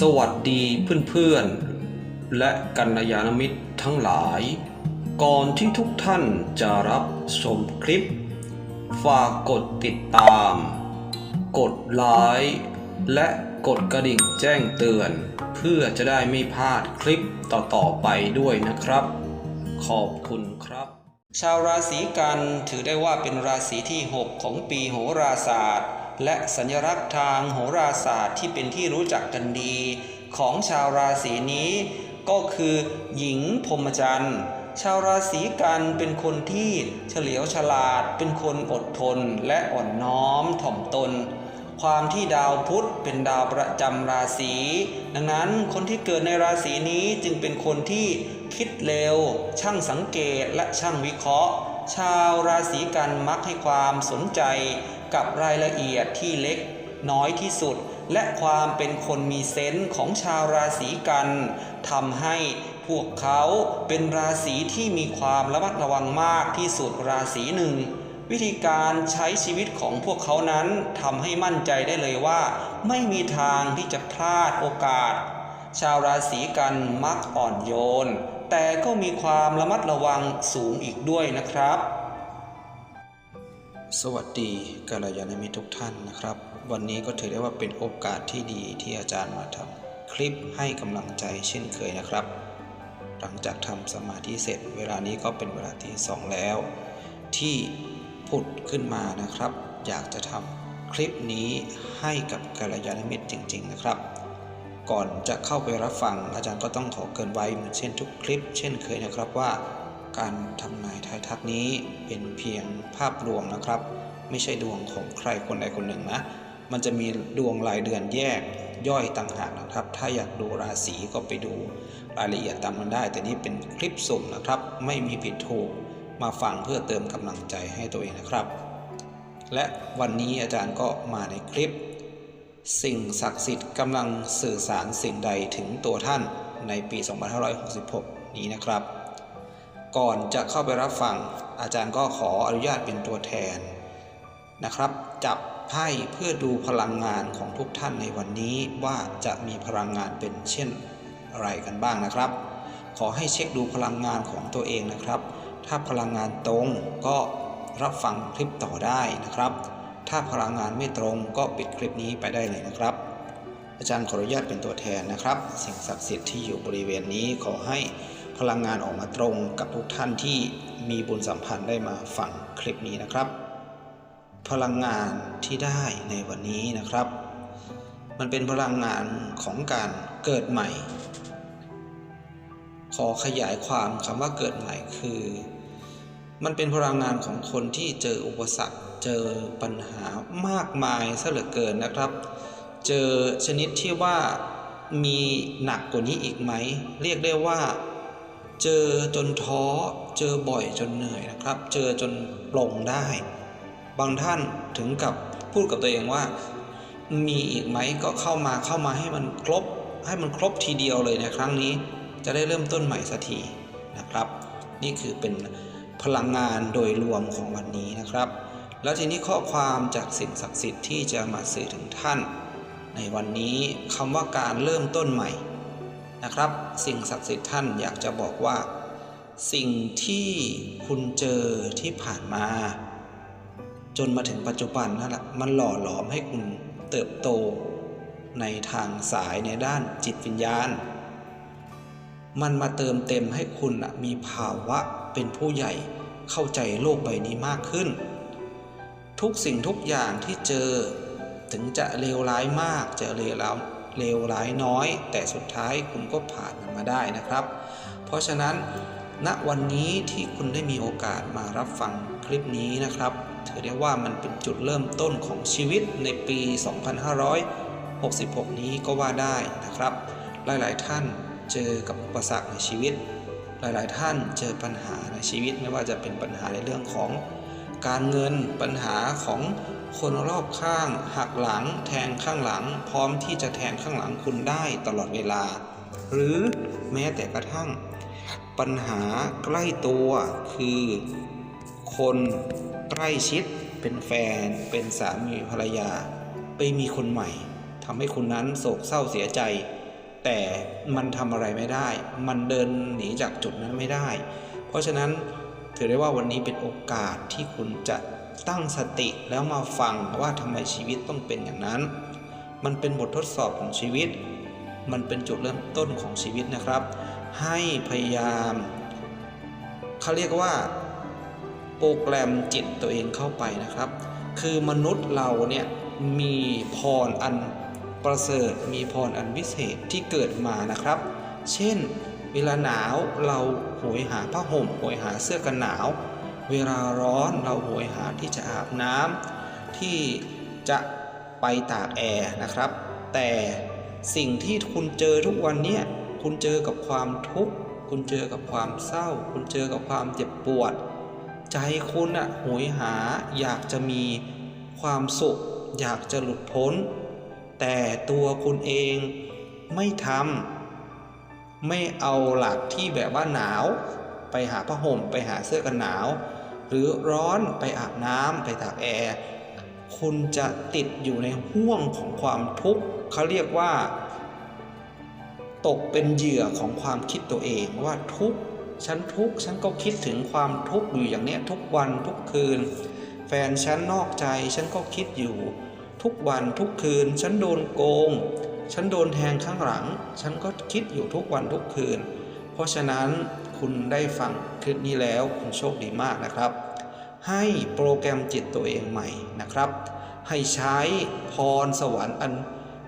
สวัสดีเพื่อนๆ และกัลยาณมิตรทั้งหลาย ก่อนที่ทุกท่านจะรับชมคลิป ฝากกดติดตาม กดไลค์และกดกระดิ่งแจ้งเตือน เพื่อจะได้ไม่พลาดคลิปต่อๆไปด้วยนะครับ ขอบคุณครับ ชาวราศีกันถือได้ว่าเป็นราศีที่ 6 ของปีโหราศาสตร์ และสัญลักษณ์ทางโหราศาสตร์ที่เป็นที่รู้จักกันดี ของชาวราศีนี้ ก็คือหญิงพรหมจันทร์ชาวราศีกันเป็นคนที่เฉลียวฉลาด เป็นคนอดทนและอ่อนน้อมถ่อมตน ความที่ดาวพุธเป็นดาวประจำราศี ดังนั้นคนที่เกิดในราศีนี้จึงเป็นคนที่คิดเร็ว ช่างสังเกตและช่างวิเคราะห์ ชาวราศีกันมักให้ความสนใจ กับรายละเอียดที่เล็กน้อยที่สุด และความเป็นคนมีเซนส์ของชาวราศีกันทำให้พวกเขาเป็นราศีที่มีความระมัดระวังมากที่สุดราศีหนึ่ง วิธีการใช้ชีวิตของพวกเขานั้นทำให้มั่นใจได้เลยว่า ไม่มีทางที่จะพลาดโอกาส ชาวราศีกันมักอ่อนโยน แต่ก็มีความระมัดระวังสูงอีกด้วยนะครับ สวัสดีกัลยาณมิตรทุกท่านนะครับ วันนี้ก็ถือได้ว่าเป็นโอกาสที่ดีที่อาจารย์มาทำคลิปให้กำลังใจเช่นเคยนะครับ หลังจากทำสมาธิเสร็จ เวลานี้ก็เป็นเวลาที่สองแล้ว ที่ผุดขึ้นมานะครับ อยากจะทำคลิปนี้ให้กับกัลยาณมิตรจริง ๆ นะครับ ก่อนจะเข้าไปรับฟังอาจารย์ก็ต้องขอเกินไว้เหมือนเช่นทุกคลิป เช่นเคยนะครับว่า การทำนายทายทักนี้เป็นเพียงภาพรวมนะครับ ไม่ใช่ดวงของใครคนใดคนหนึ่งนะ มันจะมีดวงรายเดือนแยกย่อยต่างหากนะครับ ถ้าอยากดูราศีก็ไปดูรายละเอียดตามมันได้ แต่นี่เป็นคลิปสุ่มนะครับ ไม่มีผิดถูก มาฟังเพื่อเติมกำลังใจให้ตัวเองนะครับ และวันนี้อาจารย์ก็มาในคลิป สิ่งศักดิ์สิทธิ์กำลังสื่อสารสิ่งใดถึงตัวท่านในปี 2566 นี้นะครับ ก่อนจะเข้าไปรับฟัง อาจารย์ก็ขออนุญาตเป็นตัวแทนนะครับ จับไพ่เพื่อดูพลังงานของทุกท่านในวันนี้ว่าจะมีพลังงานเป็นเช่นอะไรกันบ้างนะครับ ขอให้เช็คดูพลังงานของตัวเองนะครับ ถ้าพลังงานตรงก็รับฟังคลิปต่อได้นะครับ ถ้าพลังงานไม่ตรงก็ปิดคลิปนี้ไปได้เลยนะครับ อาจารย์ขออนุญาตเป็นตัวแทนนะครับ สิ่งศักดิ์สิทธิ์ที่อยู่บริเวณนี้ขอให้ พลังงานออกมาตรงกับทุกท่านที่มีบุญสัมพันธ์ได้มาฟังคลิปนี้นะครับ พลังงานที่ได้ในวันนี้นะครับ มันเป็นพลังงานของการเกิดใหม่ ขอขยายความคำว่าเกิดใหม่คือ มันเป็นพลังงานของคนที่เจออุปสรรค เจอปัญหามากมายซะเหลือเกินนะครับ เจอชนิดที่ว่ามีหนักกว่านี้อีกไหม เรียกได้ว่า เจอจนท้อ เจอบ่อยจนเหนื่อยนะครับ เจอจนปลงได้ บางท่านถึงกับพูดกับตัวเองว่า มีอีกไหมก็เข้ามาเข้ามาให้มันครบ ให้มันครบทีเดียวเลยในครั้งนี้ จะได้เริ่มต้นใหม่สักทีนะครับ นี่คือเป็นพลังงานโดยรวมของวันนี้นะครับ แล้วทีนี้ข้อความจากสิ่งศักดิ์สิทธิ์ที่จะมาสื่อถึงท่าน ในวันนี้คำว่าการเริ่มต้นใหม่ นะครับ สิ่งศักดิ์สิทธิ์ท่านอยากจะบอกว่า สิ่งที่คุณเจอที่ผ่านมา จนมาถึงปัจจุบันนั่นแหละมันหล่อหลอมให้คุณเติบโต ในทางสายในด้านจิตวิญญาณ มันมาเติมเต็มให้คุณมีภาวะเป็นผู้ใหญ่เข้าใจโลกใบนี้มากขึ้น ทุกสิ่งทุกอย่างที่เจอถึงจะเลวร้ายมากจะเลวร้าย เลวร้ายน้อย แต่สุดท้ายคุณก็ผ่านมันมาได้นะครับ เพราะฉะนั้นณวันนี้ที่คุณได้มีโอกาสมารับฟังคลิปนี้นะครับ ถือได้ว่ามันเป็นจุดเริ่มต้นของชีวิตในปี 2566 นี้ก็ว่าได้นะครับ หลาย ๆ ท่านเจอกับอุปสรรคในชีวิต หลาย ๆ ท่านเจอปัญหาในชีวิตไม่ว่าจะเป็นปัญหาในเรื่องของการเงินปัญหาของ คนรอบข้างหักหลังแทงข้างหลัง พร้อมที่จะแทงข้างหลังคุณได้ตลอดเวลา หรือแม้แต่กระทั่ง ปัญหาใกล้ตัวคือ คนใกล้ชิด เป็นแฟน เป็นสามีภรรยา ไปมีคนใหม่ทำให้คุณนั้นโศกเศร้าเสียใจ แต่มันทำอะไรไม่ได้ มันเดินหนีจากจุดนั้นไม่ได้ เพราะฉะนั้นถือได้ว่าวันนี้เป็นโอกาสที่คุณจะ ตั้งสติแล้วมาฟังว่าทำไมชีวิตต้องเป็นอย่างนั้น มันเป็นบททดสอบของชีวิต มันเป็นจุดเริ่มต้นของชีวิตนะครับ ให้พยายามเขาเรียกว่าโปรแกรมจิตตัวเองเข้าไปนะครับ คือมนุษย์เราเนี่ยมีพรอันประเสริฐ มีพรอันวิเศษที่เกิดมานะครับ เช่น เวลาหนาวเราโหยหาผ้าห่มโหยหาเสื้อกันหนาว เวลาร้อนเราโหยหาที่จะอาบน้ำที่จะไปตากแอร์นะครับ แต่สิ่งที่คุณเจอทุกวันเนี้คุณเจอกับความทุกข์คุณเจอกับความเศร้า คุณเจอกับความเจ็บปวด ใจคุณอะโหยหาอยากจะมีความสุข อยากจะหลุดพ้น แต่ตัวคุณเองไม่ทำไม่เอาหลักที่แบบว่าหนาว ไปหาผ้าห่ม ไปหาเสื้อกันหนาว หรือร้อนไปอาบน้ำไปตากแอร์คุณจะติดอยู่ในห่วงของความทุกข์เขาเรียกว่า ตกเป็นเหยื่อของความคิดตัวเองว่าทุกข์ฉันทุกข์ฉันก็คิดถึงความทุกข์อยู่อย่างเนี้ยทุกวันทุกคืน แฟนฉันนอกใจฉันก็คิดอยู่ ทุกวันทุกคืน ฉันโดนโกง ฉันโดนแทงข้างหลัง ฉันก็คิดอยู่ทุกวันทุกคืน เพราะฉะนั้น คุณได้ฟังคลิปนี้แล้วคุณโชคดีมากนะครับ ให้โปรแกรมจิตตัวเองใหม่นะครับ ให้ใช้พรสวรรค์อัน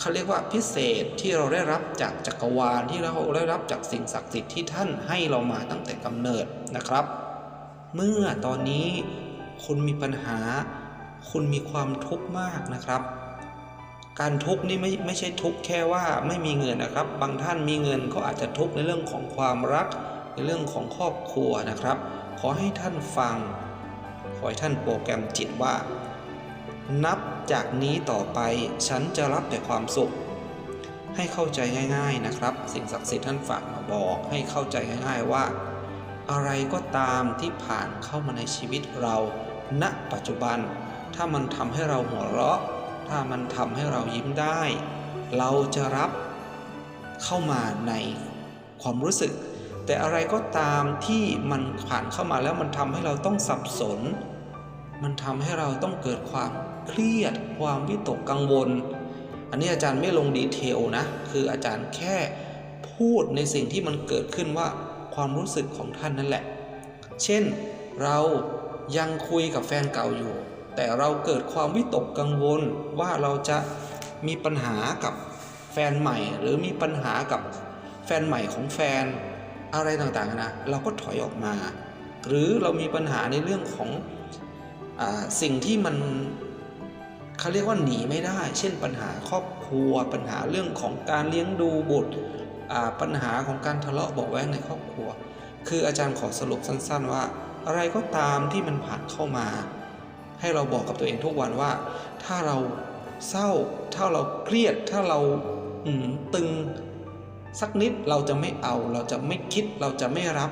เขาเรียกว่าพิเศษที่เราได้รับจากจักรวาลที่เราได้รับจากสิ่งศักดิ์สิทธิ์ที่ท่านให้เรามาตั้งแต่กำเนิดนะครับ เมื่อตอนนี้คุณมีปัญหา คุณมีความทุกข์มากนะครับ การทุกข์นี่ไม่ไม่ใช่ทุกข์แค่ว่าไม่มีเงินนะครับ บางท่านมีเงินก็อาจจะทุกข์ในเรื่องของความรัก ในเรื่องของครอบครัวนะครับ ขอให้ท่านฟัง ขอให้ท่านโปรแกรมจิตว่า นับจากนี้ต่อไปฉันจะรับแต่ความสุข ให้เข้าใจง่าย ๆนะครับ สิ่งศักดิ์สิทธิ์ท่านฝากมาบอกให้เข้าใจง่าย ๆว่า อะไรก็ตามที่ผ่านเข้ามาในชีวิตเราณปัจจุบัน ถ้ามันทำให้เราหัวเราะ ถ้ามันทำให้เรายิ้มได้ เราจะรับเข้ามาในความรู้สึก แต่อะไรก็ตามที่มันผ่านเข้ามาแล้วมันทำให้เราต้องสับสน มันทำให้เราต้องเกิดความเครียด ความวิตกกังวล อันนี้อาจารย์ไม่ลงดีเทลนะ คืออาจารย์แค่พูดในสิ่งที่มันเกิดขึ้นว่าความรู้สึกของท่านนั่นแหละ เช่นเรายังคุยกับแฟนเก่าอยู่ แต่เราเกิดความวิตกกังวลว่าเราจะมีปัญหากับแฟนใหม่ หรือมีปัญหากับแฟนใหม่ของแฟน อะไรต่างๆนะเราก็ถอยออกมา หรือเรามีปัญหาในเรื่องของอสิ่งที่มันเขาเรียกว่าหนีไม่ได้ เช่นปัญหาครอบครัว ปัญหาเรื่องของการเลี้ยงดูบุตรปัญหาของการทะเลาะเบาะแว้งในครอบครัว คืออาจารย์ขอสรุปสั้น ๆ ว่า อะไรก็ตามที่มันผ่านเข้ามา ให้เราบอกกับตัวเองทุกวันว่า ถ้าเราเศร้า ถ้าเราเครียด ถ้าเราตึง สักนิดเราจะไม่เอา เราจะไม่คิดเราจะไม่รับ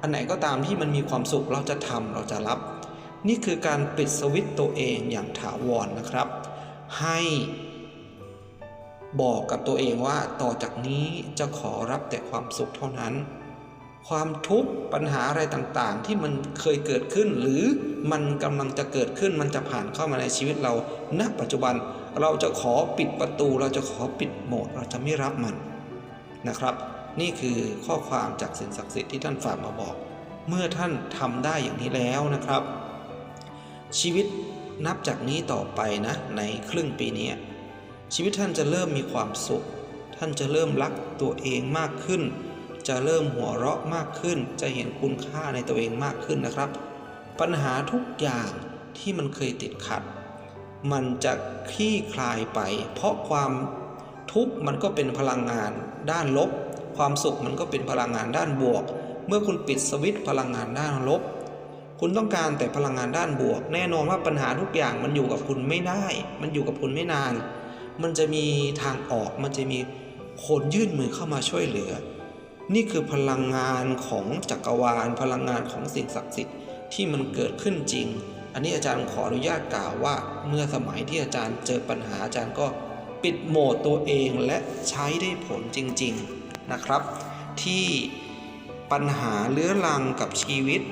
อันไหนก็ตามที่มันมีความสุขเราจะทำเราจะรับ นี่คือการปิดสวิตตัวเองอย่างถาวรนะครับ ให้บอกกับตัวเองว่าต่อจากนี้จะขอรับแต่ความสุขเท่านั้น ความทุกข์ปัญหาอะไรต่างๆ ที่มันเคยเกิดขึ้น หรือมันกำลังจะเกิดขึ้นมันจะผ่านเข้ามาในชีวิตเราณปัจจุบัน เราจะขอปิดประตู เราจะขอปิดโหมด เราจะไม่รับมัน นะครับ นี่คือข้อความจากสิ่งศักดิ์สิทธิ์ที่ท่านฝากมาบอก เมื่อท่านทำได้อย่างนี้แล้วนะครับ ชีวิตนับจากนี้ต่อไปนะ ในครึ่งปีนี้ ชีวิตท่านจะเริ่มมีความสุข ท่านจะเริ่มรักตัวเองมากขึ้น จะเริ่มหัวเราะมากขึ้น จะเห็นคุณค่าในตัวเองมากขึ้นนะครับ ปัญหาทุกอย่างที่มันเคยติดขัด มันจะคลี่คลายไป เพราะความ ทุกข์มันก็เป็นพลังงานด้านลบ ความสุขมันก็เป็นพลังงานด้านบวก เมื่อคุณปิดสวิตช์พลังงานด้านลบ คุณต้องการแต่พลังงานด้านบวก แน่นอนว่าปัญหาทุกอย่างมันอยู่กับคุณไม่ได้ มันอยู่กับคุณไม่นาน มันจะมีทางออกมันจะมีคนยื่นมือเข้ามาช่วยเหลือ นี่คือพลังงานของจักรวาล พลังงานของสิ่งศักดิ์สิทธิ์ที่มันเกิดขึ้นจริง อันนี้อาจารย์ขออนุญาตกล่าวว่า เมื่อสมัยที่อาจารย์เจอปัญหาอาจารย์ก็ ปิดโหมดตัวเองและใช้ได้ผลจริงๆนะครับ ที่ปัญหาเลื้อรังกับชีวิต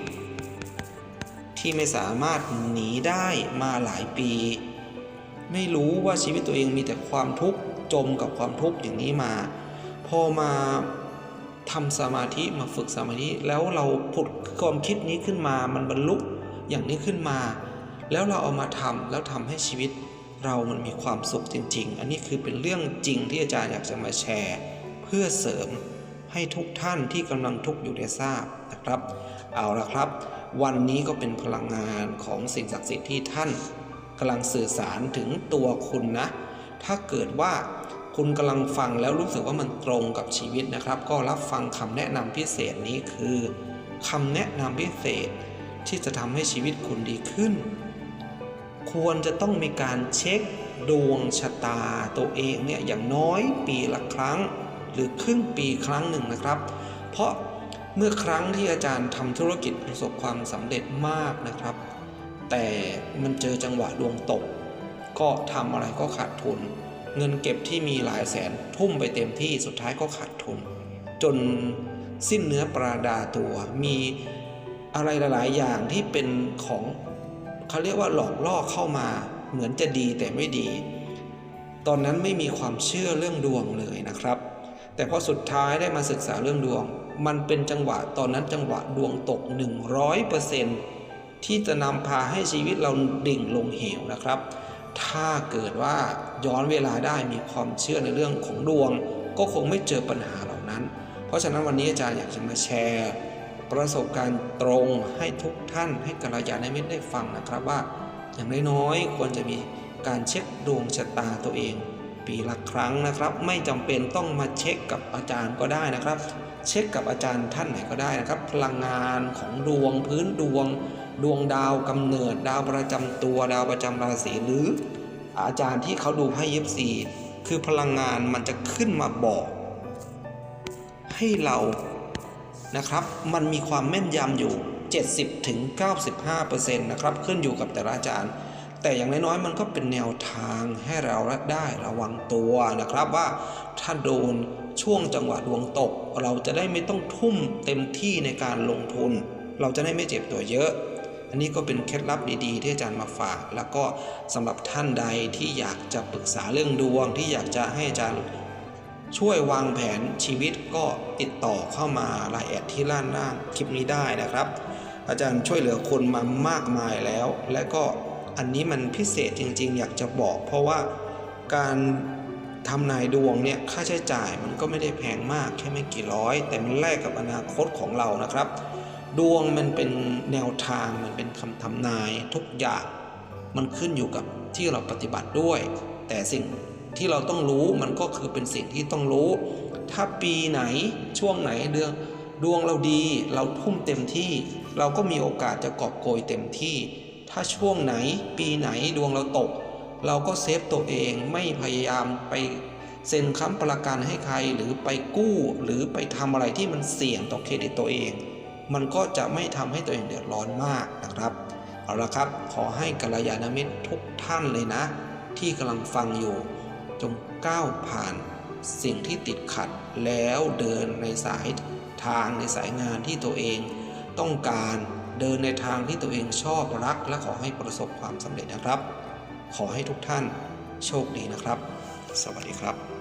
ที่ไม่สามารถหนีได้มาหลายปี ไม่รู้ว่าชีวิตตัวเองมีแต่ความทุกข์จมกับความทุกข์อย่างนี้มา พอมาทำสมาธิมาฝึกสมาธิแล้วเราผุดความคิดนี้ขึ้นมามันบรรลุอย่างนี้ขึ้นมา แล้วเราเอามาทำแล้วทำให้ชีวิต เรามันมีความสุขจริง ๆ อันนี้คือเป็นเรื่องจริงที่อาจารย์อยากจะมาแชร์ เพื่อเสริมให้ทุกท่านที่กำลังทุกข์อยู่ได้ทราบนะครับ เอาละครับ วันนี้ก็เป็นพลังงานของสิ่งศักดิ์สิทธิ์ที่ท่านกำลังสื่อสารถึงตัวคุณนะ ถ้าเกิดว่าคุณกำลังฟังแล้วรู้สึกว่ามันตรงกับชีวิตนะครับ ก็รับฟังคำแนะนำพิเศษนี้คือคำแนะนำพิเศษที่จะทำให้ชีวิตคุณดีขึ้น ควรจะต้องมีการเช็คดวงชะตาตัวเองเนี่ยอย่างน้อยปีละครั้ง หรือครึ่งปีครั้งหนึ่งนะครับ เพราะเมื่อครั้งที่อาจารย์ทำธุรกิจประสบความสำเร็จมากนะครับ แต่มันเจอจังหวะดวงตก ก็ทำอะไรก็ขาดทุน เงินเก็บที่มีหลายแสนทุ่มไปเต็มที่สุดท้ายก็ขาดทุน จนสิ้นเนื้อปราดาตัวมีอะไรหลาย ๆ อย่างที่เป็นของ เขาเรียกว่าหลอกล่อเข้ามาเหมือนจะดีแต่ไม่ดี ตอนนั้นไม่มีความเชื่อเรื่องดวงเลยนะครับ แต่พอสุดท้ายได้มาศึกษาเรื่องดวง มันเป็นจังหวะตอนนั้นจังหวะดวงตก 100%ที่จะนำพาให้ชีวิตเราดิ่งลงเหวนะครับ ถ้าเกิดว่าย้อนเวลาได้มีความเชื่อในเรื่องของดวง ก็คงไม่เจอปัญหาเหล่านั้น เพราะฉะนั้นวันนี้อาจารย์อยากจะมาแชร์ ประสบการณ์ตรงให้ทุกท่านให้กัลยาณมิตรได้ฟังนะครับว่า อย่างน้อยๆควรจะมีการเช็คดวงชะตาตัวเอง ปีละครั้งนะครับ ไม่จำเป็นต้องมาเช็คกับอาจารย์ก็ได้นะครับ เช็คกับอาจารย์ท่านไหนก็ได้นะครับ พลังงานของดวงพื้นดวง ดวงดาวกำเนิด ดาวประจำตัวดาวประจำราศีหรือ อาจารย์ที่เขาดูไพ่ยิปซีคือพลังงานมันจะขึ้นมาบอก ให้เรา นะครับ มันมีความแม่นยำอยู่ 70ถึง95%นะครับขึ้นอยู่กับแต่ละอาจารย์ แต่อย่างน้อยๆ มันก็เป็นแนวทางให้เราได้ระวังตัวนะครับว่าถ้าโดนช่วงจังหวะดวงตก เราจะได้ไม่ต้องทุ่มเต็มที่ในการลงทุน เราจะได้ไม่เจ็บตัวเยอะ อันนี้ก็เป็นเคล็ดลับดีๆ ที่อาจารย์มาฝาก แล้วก็สำหรับท่านใดที่อยากจะปรึกษาเรื่องดวงที่อยากจะให้อาจารย์ ช่วยวางแผนชีวิตก็ติดต่อเข้ามาไลน์แอดที่ล่านล่างคลิปนี้ได้นะครับ อาจารย์ช่วยเหลือคนมามากมายแล้ว และก็อันนี้มันพิเศษจริง ๆ อยากจะบอก เพราะว่าการทำนายดวงเนี่ยค่าใช้จ่ายมันก็ไม่ได้แพงมากแค่ไม่กี่ร้อย แต่มันแลกกับอนาคตของเรานะครับ ดวงมันเป็นแนวทางมันเป็นคำทำนายทุกอย่าง มันขึ้นอยู่กับที่เราปฏิบัติด้วย แต่สิ่ง ที่เราต้องรู้มันก็คือเป็นสิ่งที่ต้องรู้ ถ้าปีไหนช่วงไหนเดือนดวงเราดีเราทุ่มเต็มที่ เราก็มีโอกาสจะกอบโกยเต็มที่ ถ้าช่วงไหนปีไหนดวงเราตก เราก็เซฟตัวเองไม่พยายามไปเซ็นค้ำประกันให้ใครหรือไปกู้หรือไปทำอะไรที่มันเสี่ยงต่อเครดิตตัวเอง มันก็จะไม่ทำให้ตัวเองเดือดร้อนมากนะครับเอาละครับ ขอให้กัลยาณมิตรทุกท่านเลยนะ ที่กำลังฟังอยู่ จงก้าวผ่าน สิ่งที่ติดขัดแล้วเดินในสายทางในสายงานที่ตัวเองต้องการเดินในทางที่ตัวเองชอบรัก และขอให้ประสบความสำเร็จนะครับ ขอให้ทุกท่านโชคดีนะครับ สวัสดีครับ